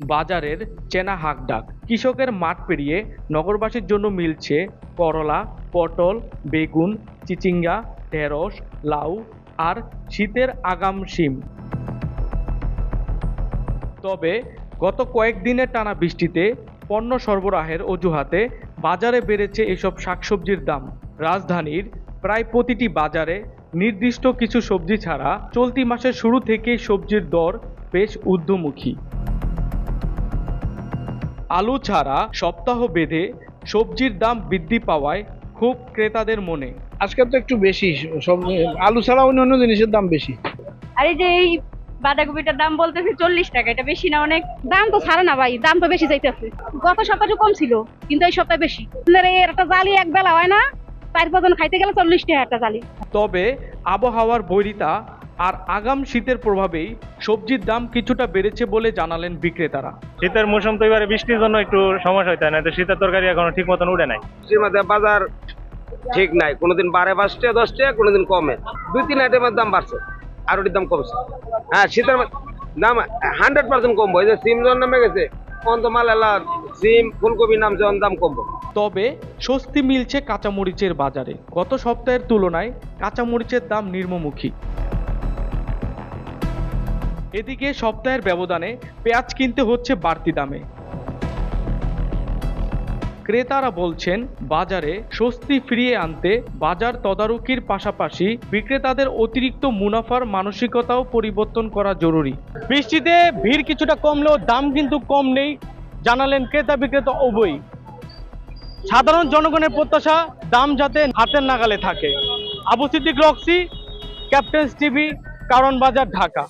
বাজারের চেনা হাকডাক কৃষকের মাঠ পেরিয়ে নগরবাসীর জন্য মিলছে করলা, পটল, বেগুন, চিচিঙ্গা, ঢেঁড়স, লাউ আর শীতের আগাম শিম। তবে গত কয়েকদিনের টানা বৃষ্টিতে পণ্য সরবরাহের অজুহাতে বাজারে বেড়েছে এসব শাকসবজির দাম। রাজধানীর প্রায় প্রতিটি বাজারে নির্দিষ্ট কিছু সবজি ছাড়া চলতি মাসের শুরু থেকেই সবজির দর বেশ ঊর্ধ্বমুখী। আলু ছাড়া সপ্তাহ বেঁধে সবজির দাম বৃদ্ধি পাওয়ায় খুব ক্রেতাদের মনে। আজকে তো একটু বেশি সব আলু ছাড়া অন্য অন্য জিনিসের দাম বেশি। আর এই যে এই বাঁধাকপিটার দাম বলতেছে চল্লিশ টাকা এটা বেশি না অনেক? দাম তো ছাড়ে না ভাই দাম তো বেশি যাইতেছে। গত সপ্তাহে কম ছিল কিন্তু এই সপ্তাহে বেশি। আপনার এই একটা জালি এক বেলা হয় না চার পাঁচজন খাইতে গেলে চল্লিশ টাকা একটা জালি। তবে আবহাওয়ার বৈরিতা আর আগাম শীতের প্রভাবেই সবজির দাম কিছুটা বেড়েছে বলে জানালেন বিক্রেতারা। শীতের মৌসুম তো এবারে বৃষ্টির জন্য একটু সমস্যা হইতে হয় না তো শীতের তরকারি এখনও ঠিক মতন উঠে নাই। বাজার ঠিক নাই কোনোদিন বারে পাঁচ টাকা দশ টাকা কোনোদিন কমে। দুই তিন আইটেমের দাম বাড়ছে আর ওটির দাম কমছে। হ্যাঁ শীতের দাম হান্ড্রেড পার্সেন্ট কমবো এই যে সিম যখন নেমে গেছে মাল এলা সিম ফুলকপি নামছে তখন দাম কমবো। তবে স্বস্তি মিলছে কাঁচামরিচের বাজারে। গত সপ্তাহের তুলনায় কাঁচামরিচের দাম নিম্নমুখী। এদিকে সপ্তাহের ব্যবধানে পেঁয়াজ কিনতে হচ্ছে বাড়তি দামে। ক্রেতারা বলছেন, বাজারে স্বস্তি ফিরিয়ে আনতে বাজার তদারকির পাশাপাশি বিক্রেতাদের অতিরিক্ত মুনাফার মানসিকতাও পরিবর্তন করা জরুরি। বৃষ্টিতে ভিড় কিছুটা কমলেও দাম কিন্তু কম নেই, জানালেন ক্রেতা বিক্রেতা উভয়ই। সাধারণ জনগণের প্রত্যাশা, দাম যাতে হাতের নাগালে থাকে। Abu Siddique Roxy, captains TV, কারণ বাজার ঢাকা।